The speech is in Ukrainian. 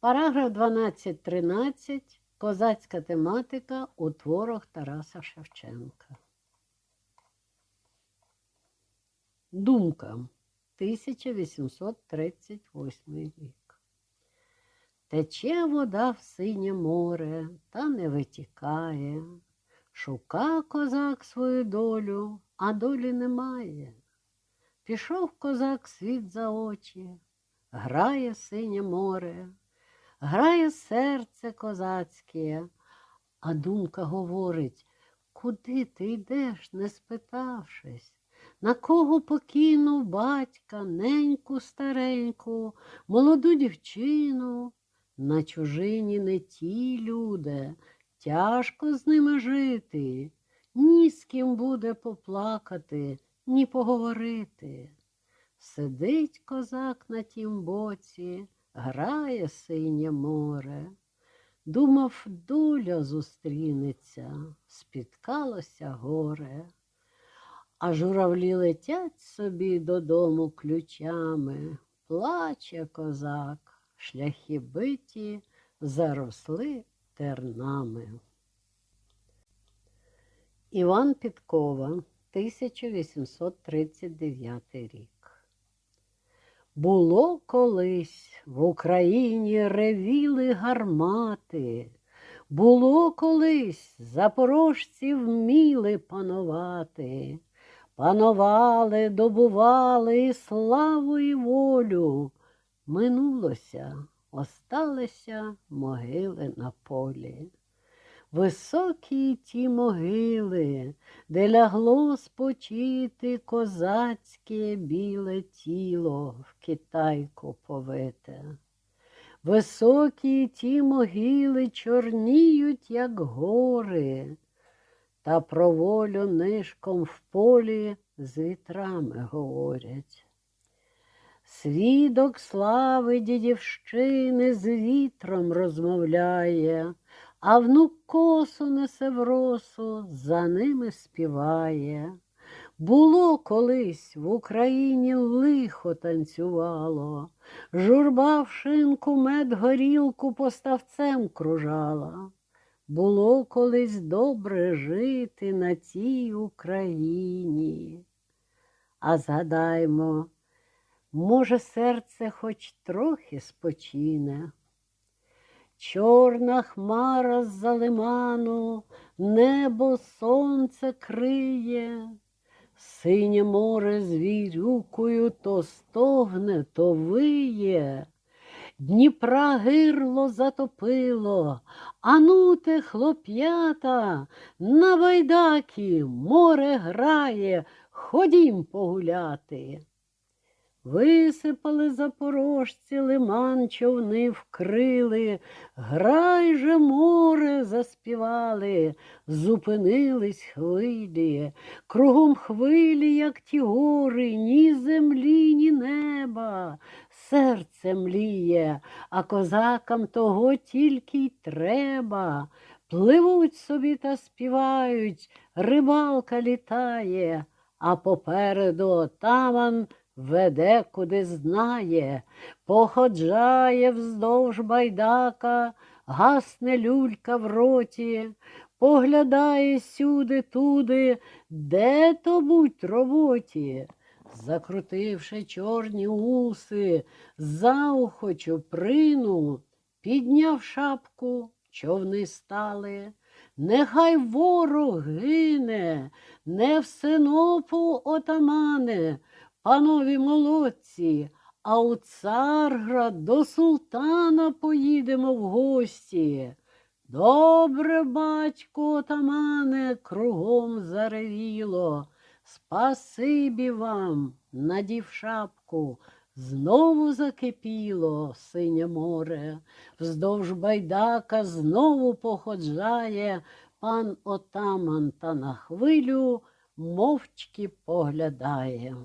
Параграф 12.13. Козацька тематика у творах Тараса Шевченка. Думка. 1838 рік. Тече вода в синє море, та не витікає. Шука козак свою долю, а долі немає. Пішов козак світ за очі, грає синє море, грає серце козацьке, а думка говорить, куди ти йдеш, не спитавшись, на кого покинув батька, неньку стареньку, молоду дівчину, на чужині не ті люди, тяжко з ними жити, ні з ким буде поплакати, ні поговорити. Сидить козак на тім боці, грає синє море. Думав, доля зустрінеться, спіткалося горе. А журавлі летять собі додому ключами, плаче козак, шляхи биті заросли тернами. Іван Підкова, 1839 рік. Було колись в Україні ревіли гармати, було колись запорожці вміли панувати, панували, добували і славу і волю. Минулося, осталися могили на полі. Високі ті могили, де лягло спочити козацьке біле тіло в китайку повите. Високі ті могили чорніють, як гори, та про волю нишком в полі з вітрами говорять. Свідок слави дідівщини з вітром розмовляє, а внук косу несе в росу, за ними співає. Було колись в Україні лихо танцювало, журба в шинку мед горілку поставцем кружала. Було колись добре жити на цій Україні. А згадаймо, може, серце хоч трохи спочине. Чорна хмара з-за лиману, небо сонце криє, синє море з вірюкою то стогне, то виє. Дніпра гирло затопило, ануте, хлоп'ята, на байдакі море грає, ходім погуляти. Висипали запорожці, лиман човни вкрили, грай же море заспівали, зупинились хвилі, кругом хвилі, як ті гори, ні землі, ні неба. Серце мліє, а козакам того тільки й треба. Пливуть собі та співають, рибалка літає, а попереду отаман веде, куди знає, походжає вздовж байдака, гасне люлька в роті, поглядає сюди туди, де то будь роботі. Закрутивши чорні уси, за ухо чуприну, підняв шапку, човни стали. Нехай ворог гине, не в синопу отамане, панові молодці, а у Царград до султана поїдемо в гості. Добре, батько отамане, кругом заревіло. Спасибі вам, надів шапку, знову закипіло синє море, вздовж байдака знову походжає пан отаман та на хвилю мовчки поглядає.